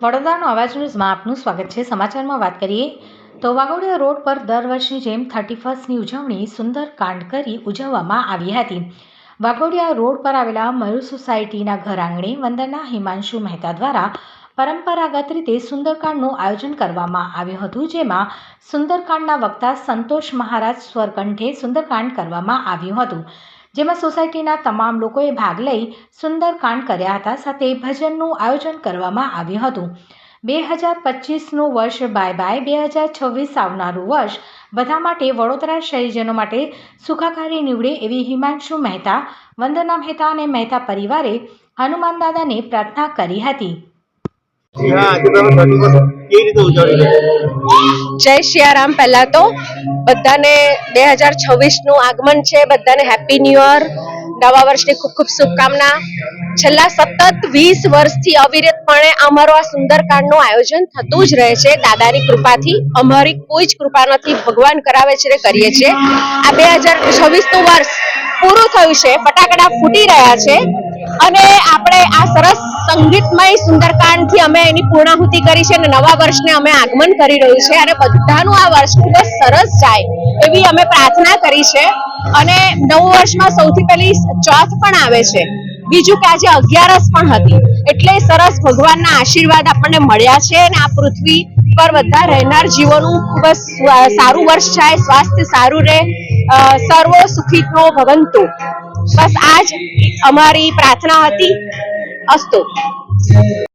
વડોદરાનો અવાજ ન્યૂઝમાં આપનું સ્વાગત છે. સમાચારમાં વાત કરીએ તો વાઘોડિયા રોડ પર દર વર્ષની જેમ થર્ટી ફર્સ્ટની ઉજવણી સુંદરકાંડ કરી ઉજવવામાં આવી હતી. વાઘોડિયા રોડ પર આવેલા મયુર સોસાયટીના ઘર આંગણે વંદના હિમાંશુ મહેતા દ્વારા પરંપરાગત રીતે સુંદરકાંડનું આયોજન કરવામાં આવ્યું હતું, જેમાં સુંદરકાંડના વક્તા સંતોષ મહારાજ સ્વરકંઠે સુંદરકાંડ કરવામાં આવ્યું હતું. જેમાં સોસાયટીના તમામ લોકોએ ભાગ લઈ સુંદરકાંડ કર્યા હતા સાથે ભજનનું આયોજન કરવામાં આવ્યું હતું. બે હજાર પચીસનું વર્ષ બાય બાય, બે હજાર છવ્વીસ આવનારું વર્ષ બધા માટે વડોદરા શહેરીજનો માટે સુખાકારી નીવડે એવી હિમાંશુ મહેતા, વંદના મહેતા અને મહેતા પરિવારે હનુમાન દાદાને પ્રાર્થના કરી હતી. જય સિયારામ પહેલા તો. બધાને બે હજાર છવ્વીસનું આગમન છે. બધાને હેપી ન્યુ યર નવા વર્ષની ખૂબ ખૂબ શુભકામના. છેલ્લા સતત વીસ વર્ષથી અવિરતપણે અમારો આ સુંદરકાંડનું આયોજન થતું જ રહે છે. દાદાની કૃપાથી અમારી કોઈ જ કૃપા નથી. ભગવાન કરાવે છે કરીએ છીએ આ બે હજાર છવ્વીસનું વર્ષ પૂરું થયું છે. ફટાકડા ફૂટી રહ્યા છે. અને આપણે આ સરસ સંગીતમય સુંદરકાંડથી અમે એની પૂર્ણાહુતિ કરી છે અને નવા વર્ષને અમે આગમન કરી રહ્યું છે અને બધાનું આ વર્ષ ખૂબ જ સરસ જાય એવી અમે પ્રાર્થના કરી છે. અને નવું વર્ષમાં સૌથી પહેલી ચોથ પણ આવે છે. બીજું કે આજે અગિયારસ પણ હતી. એટલે સરસ ભગવાનના આશીર્વાદ આપણને મળ્યા છે અને આ પૃથ્વી પર બધા રહેનાર જીવોનું ખૂબ જ સારું વર્ષ જાય, સ્વાસ્થ્ય સારું રહે સર્વ સુખીનો ભવંતુ. બસ આજ અમારી પ્રાર્થના હતી. असतो.